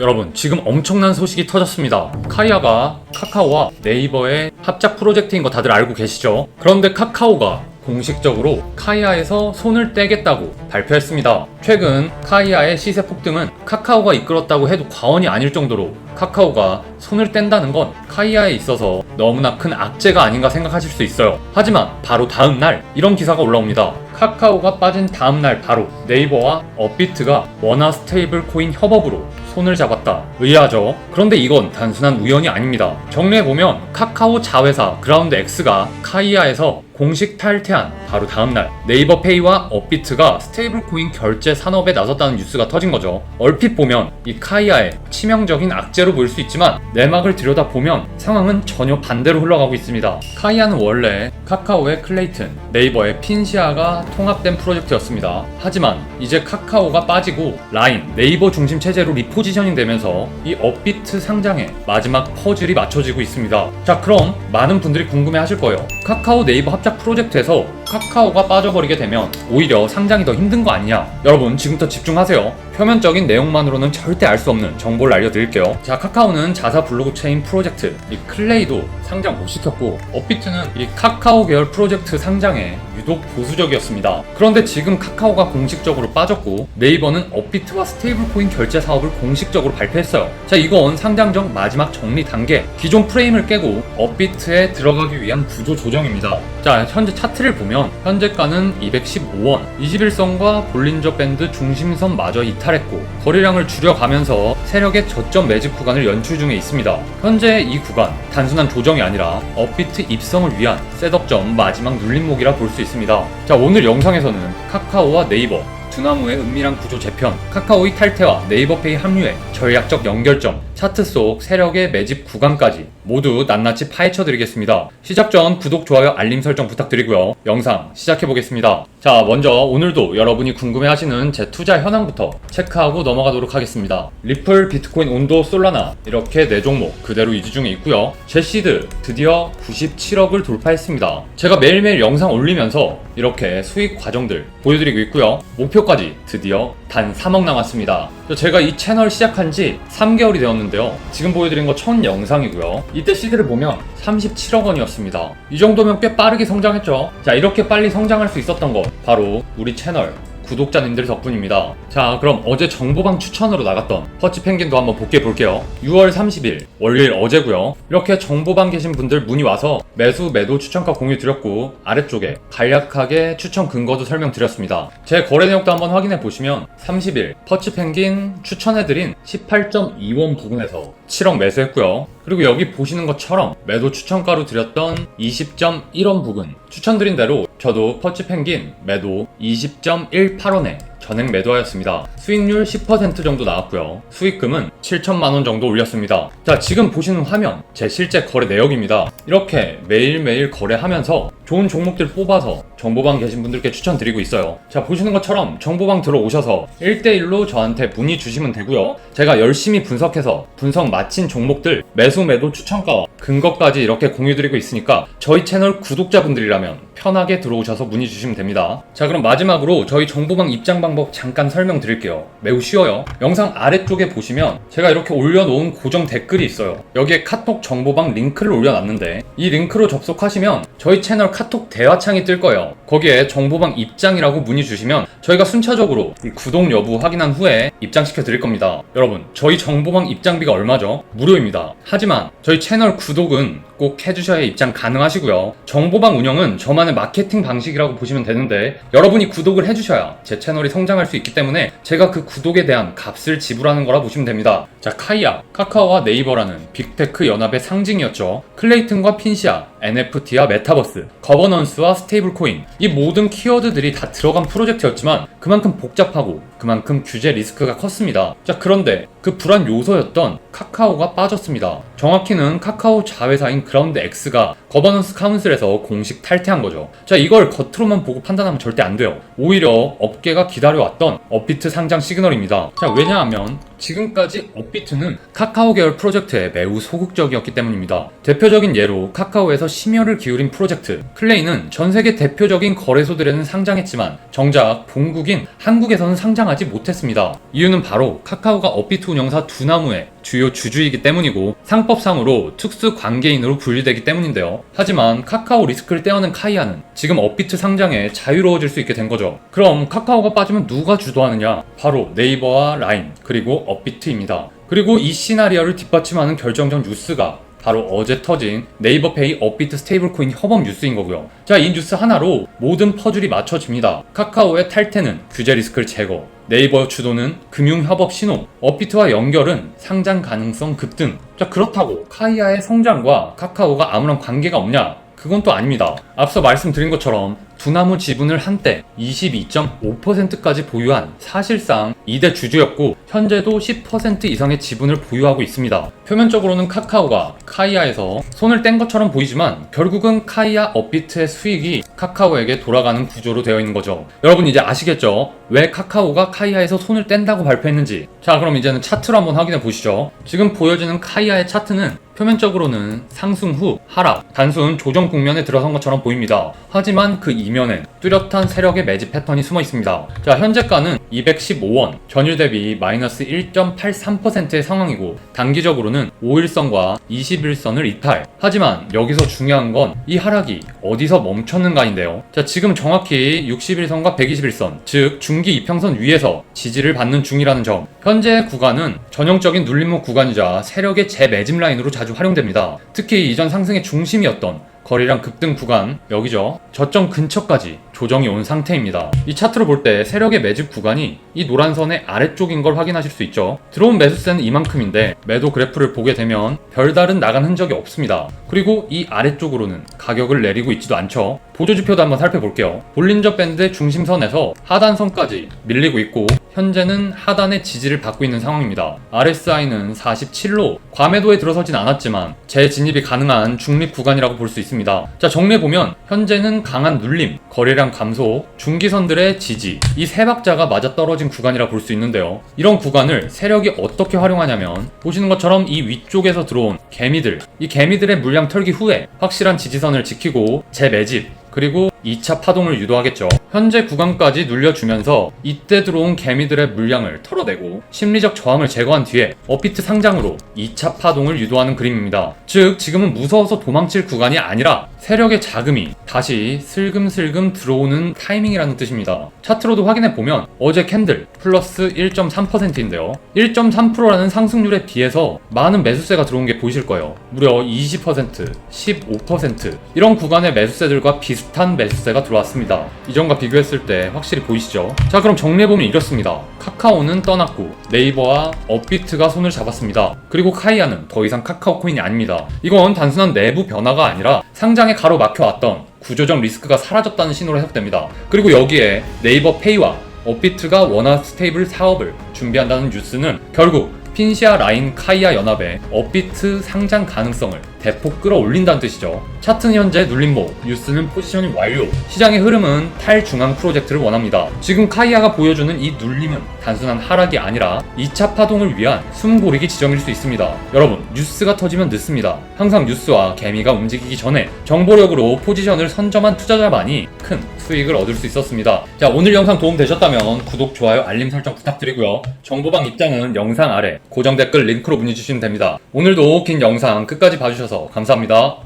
여러분 지금 엄청난 소식이 터졌습니다. 카이아가 카카오와 네이버의 합작 프로젝트인 거 다들 알고 계시죠? 그런데 카카오가 공식적으로 카이아에서 손을 떼겠다고 발표했습니다. 최근 카이아의 시세 폭등은 카카오가 이끌었다고 해도 과언이 아닐 정도로 카카오가 손을 뗀다는 건 카이아에 있어서 너무나 큰 악재가 아닌가 생각하실 수 있어요. 하지만 바로 다음 날 이런 기사가 올라옵니다. 카카오가 빠진 다음 날 바로 네이버와 업비트가 원화 스테이블 코인 협업으로 손을 잡았다. 의아하죠? 그런데 이건 단순한 우연이 아닙니다. 정리해보면 카카오 자회사 그라운드 X가 카이아에서 공식 탈퇴한 바로 다음날 네이버 페이와 업비트가 스테이블 코인 결제 산업에 나섰다는 뉴스가 터진 거죠. 얼핏 보면 이 카이아의 치명적인 악재로 보일 수 있지만 내막을 들여다보면 상황은 전혀 반대로 흘러가고 있습니다. 카이아는 원래 카카오의 클레이튼, 네이버의 핀시아가 통합된 프로젝트였습니다. 하지만 이제 카카오가 빠지고 라인, 네이버 중심 체제로 리포지셔닝 되면서 이 업비트 상장에 마지막 퍼즐이 맞춰지고 있습니다. 자, 그럼 많은 분들이 궁금해 하실 거예요. 카카오 네이버 합작 프로젝트에서 카카오가 빠져버리게 되면 오히려 상장이 더 힘든 거 아니냐? 여러분, 지금부터 집중하세요. 표면적인 내용만으로는 절대 알 수 없는 정보를 알려드릴게요. 자, 카카오는 자사 블록체인 프로젝트, 이 클레이도 상장 못 시켰고, 업비트는 이 카카오 계열 프로젝트 상장에 유독 보수적이었습니다. 그런데 지금 카카오가 공식적으로 빠졌고, 네이버는 업비트와 스테이블 코인 결제 사업을 공식적으로 발표했어요. 자, 이건 상장 전 마지막 정리 단계, 기존 프레임을 깨고 업비트에 들어가기 위한 구조 조정입니다. 자, 현재 차트를 보면 현재가는 215원, 21선과 볼린저 밴드 중심선 마저 이탈했고 거래량을 줄여가면서 세력의 저점 매집 구간을 연출 중에 있습니다. 현재 이 구간 단순한 조정이 아니라 업비트 입성을 위한 셋업점 마지막 눌림목이라 볼 수 있습니다. 자, 오늘 영상에서는 카카오와 네이버 두나무의 은밀한 구조 재편, 카카오의 탈퇴와 네이버페이 합류의 전략적 연결점, 차트 속 세력의 매집 구간까지 모두 낱낱이 파헤쳐 드리겠습니다. 시작 전 구독, 좋아요, 알림 설정 부탁드리고요. 영상 시작해 보겠습니다. 자, 먼저 오늘도 여러분이 궁금해 하시는 제 투자 현황부터 체크하고 넘어가도록 하겠습니다. 리플, 비트코인, 온도, 솔라나 이렇게 네 종목 그대로 유지 중에 있고요. 제 시드 드디어 97억을 돌파했습니다. 제가 매일매일 영상 올리면서 이렇게 수익 과정들 보여드리고 있고요. 목표까지 드디어 단 3억 남았습니다. 제가 이 채널 시작한 지 3개월이 되었는데요. 지금 보여드린 거 첫 영상이고요. 이때 시드를 보면 37억 원이었습니다. 이 정도면 꽤 빠르게 성장했죠. 자, 이렇게 빨리 성장할 수 있었던 것 바로 우리 채널 구독자님들 덕분입니다. 자, 그럼 어제 정보방 추천으로 나갔던 퍼치 펭귄도 한번 복귀해 볼게요. 6월 30일 월요일 어제고요. 이렇게 정보방 계신 분들 문의 와서 매수 매도 추천가 공유 드렸고 아래쪽에 간략하게 추천 근거도 설명드렸습니다. 제 거래 내역도 한번 확인해 보시면 30일 퍼치 펭귄 추천해드린 18.2원 부근에서 7억 매수했고요. 그리고 여기 보시는 것처럼 매도 추천가로 드렸던 20.1원 부근 추천드린 대로 저도 퍼치 펭귄 매도 20.18원에 전액 매도하였습니다. 수익률 10% 정도 나왔고요. 수익금은 7천만 원 정도 올렸습니다. 자, 지금 보시는 화면 제 실제 거래 내역입니다. 이렇게 매일매일 거래하면서 좋은 종목들 뽑아서 정보방 계신 분들께 추천드리고 있어요. 자, 보시는 것처럼 정보방 들어오셔서 1대1로 저한테 문의 주시면 되고요. 제가 열심히 분석해서 분석 마친 종목들 매수 매도 추천가와 근거까지 이렇게 공유드리고 있으니까 저희 채널 구독자분들이라면 편하게 들어오셔서 문의 주시면 됩니다. 자, 그럼 마지막으로 저희 정보방 입장 방법 잠깐 설명드릴게요. 매우 쉬워요. 영상 아래쪽에 보시면 제가 이렇게 올려놓은 고정 댓글이 있어요. 여기에 카톡 정보방 링크를 올려놨는데 이 링크로 접속하시면 저희 채널 카톡 대화창이 뜰 거예요. 거기에 정보방 입장이라고 문의 주시면 저희가 순차적으로 이 구독 여부 확인한 후에 입장시켜 드릴 겁니다. 여러분, 저희 정보방 입장비가 얼마죠? 무료입니다. 하지만 저희 채널 구독은 꼭 해주셔야 입장 가능하시고요. 정보방 운영은 저만의 마케팅 방식이라고 보시면 되는데 여러분이 구독을 해주셔야 제 채널이 성장할 수 있기 때문에 제가 그 구독에 대한 값을 지불하는 거라 보시면 됩니다. 자, 카이아, 카카오와 네이버라는 빅테크 연합의 상징이었죠. 클레이튼과 핀시아, NFT와 메타버스, 거버넌스와 스테이블 코인 이 모든 키워드들이 다 들어간 프로젝트였지만 그만큼 복잡하고 그만큼 규제 리스크가 컸습니다. 자, 그런데 그 불안 요소였던 카카오가 빠졌습니다. 정확히는 카카오 자회사인 그라운드 X가 거버넌스 카운슬에서 공식 탈퇴한 거죠. 자, 이걸 겉으로만 보고 판단하면 절대 안 돼요. 오히려 업계가 기다려왔던 업비트 상장 시그널입니다. 자, 왜냐하면 지금까지 업비트는 카카오 계열 프로젝트에 매우 소극적이었기 때문입니다. 대표적인 예로 카카오에서 심혈을 기울인 프로젝트 클레이는 전 세계 대표적인 거래소들에는 상장했지만 정작 본국인 한국에서는 상장하지 못했습니다. 이유는 바로 카카오가 업비트 운영사 두나무의 주요 주주이기 때문이고 상법상으로 특수 관계인으로 분류되기 때문인데요. 하지만 카카오 리스크를 떼어낸 카이아는 지금 업비트 상장에 자유로워질 수 있게 된 거죠. 그럼 카카오가 빠지면 누가 주도하느냐? 바로 네이버와 라인 그리고 업비트입니다. 그리고 이 시나리오를 뒷받침하는 결정적 뉴스가 바로 어제 터진 네이버페이 업비트 스테이블코인 협업 뉴스인 거고요. 자, 이 뉴스 하나로 모든 퍼즐이 맞춰집니다. 카카오의 탈퇴는 규제 리스크를 제거, 네이버 주도는 금융 협업 신호, 업비트와 연결은 상장 가능성 급등. 자, 그렇다고 카이아의 성장과 카카오가 아무런 관계가 없냐? 그건 또 아닙니다. 앞서 말씀드린 것처럼 두나무 지분을 한때 22.5%까지 보유한 사실상 2대 주주였고 현재도 10% 이상의 지분을 보유하고 있습니다. 표면적으로는 카카오가 카이아에서 손을 뗀 것처럼 보이지만 결국은 카이아 업비트의 수익이 카카오에게 돌아가는 구조로 되어 있는 거죠. 여러분 이제 아시겠죠? 왜 카카오가 카이아에서 손을 뗀다고 발표했는지. 자, 그럼 이제는 차트로 한번 확인해 보시죠. 지금 보여지는 카이아의 차트는 표면적으로는 상승 후 하락, 단순 조정 국면에 들어선 것처럼 보입니다. 하지만 그 이면엔 뚜렷한 세력의 매집 패턴이 숨어 있습니다. 자, 현재가는 215원, 전일 대비 마이너스 1.83%의 상황이고, 단기적으로는 5일선과 21선을 이탈. 하지만 여기서 중요한 건 이 하락이 어디서 멈췄는가인데요. 자, 지금 정확히 61선과 121선, 즉 중기 이평선 위에서 지지를 받는 중이라는 점. 현재 구간은 전형적인 눌림목 구간이자 세력의 재매집 라인으로 자주 활용됩니다. 특히 이전 상승의 중심이었던 거래량 급등 구간 여기죠. 저점 근처까지 조정이 온 상태입니다. 이 차트로 볼 때 세력의 매집 구간이 이 노란 선의 아래쪽인 걸 확인하실 수 있죠. 들어온 매수세는 이만큼인데 매도 그래프를 보게 되면 별다른 나간 흔적이 없습니다. 그리고 이 아래쪽으로는 가격을 내리고 있지도 않죠. 보조지표도 한번 살펴볼게요. 볼린저 밴드의 중심선에서 하단선까지 밀리고 있고 현재는 하단의 지지를 받고 있는 상황입니다. RSI는 47로 과매도에 들어서진 않았지만 재진입이 가능한 중립 구간이라고 볼 수 있습니다. 자 정리해 보면 현재는 강한 눌림, 거래량 감소, 중기선들의 지지 이 세 박자가 맞아 떨어진 구간이라 볼 수 있는데요. 이런 구간을 세력이 어떻게 활용하냐면 보시는 것처럼 이 위쪽에서 들어온 개미들 이 개미들의 물량 털기 후에 확실한 지지선을 지키고 재매집 그리고 2차 파동을 유도하겠죠. 현재 구간까지 눌려주면서 이때 들어온 개미들의 물량을 털어내고 심리적 저항을 제거한 뒤에 업비트 상장으로 2차 파동을 유도하는 그림입니다. 즉 지금은 무서워서 도망칠 구간이 아니라 세력의 자금이 다시 슬금슬금 들어오는 타이밍이라는 뜻입니다. 차트로도 확인해 보면 어제 캔들 플러스 1.3%인데요. 1.3%라는 상승률에 비해서 많은 매수세가 들어온 게 보이실 거예요. 무려 20%, 15% 이런 구간의 매수세들과 비슷 한 매수세가 들어왔습니다. 이전과 비교했을 때 확실히 보이시죠? 자 그럼 정리해보면 이렇습니다. 카카오는 떠났고 네이버와 업비트가 손을 잡았습니다. 그리고 카이아는 더 이상 카카오 코인이 아닙니다. 이건 단순한 내부 변화가 아니라 상장에 가로막혀왔던 구조적 리스크가 사라졌다는 신호로 해석됩니다. 그리고 여기에 네이버 페이와 업비트가 원화 스테이블 사업을 준비한다는 뉴스는 결국 핀시아 라인 카이아 연합의 업비트 상장 가능성을 대폭 끌어올린다는 뜻이죠. 차트는 현재 눌림목, 뉴스는 포지셔닝 완료. 시장의 흐름은 탈중앙 프로젝트를 원합니다. 지금 카이아가 보여주는 이 눌림은 단순한 하락이 아니라 2차 파동을 위한 숨고르기 지점일 수 있습니다. 여러분, 뉴스가 터지면 늦습니다. 항상 뉴스와 개미가 움직이기 전에 정보력으로 포지션을 선점한 투자자만이 큰 수익을 얻을 수 있었습니다. 자, 오늘 영상 도움 되셨다면 구독, 좋아요, 알림 설정 부탁드리고요. 정보방 입장은 영상 아래 고정 댓글 링크로 문의 주시면 됩니다. 오늘도 긴 영상 끝까지 봐주셔서 감사합니다.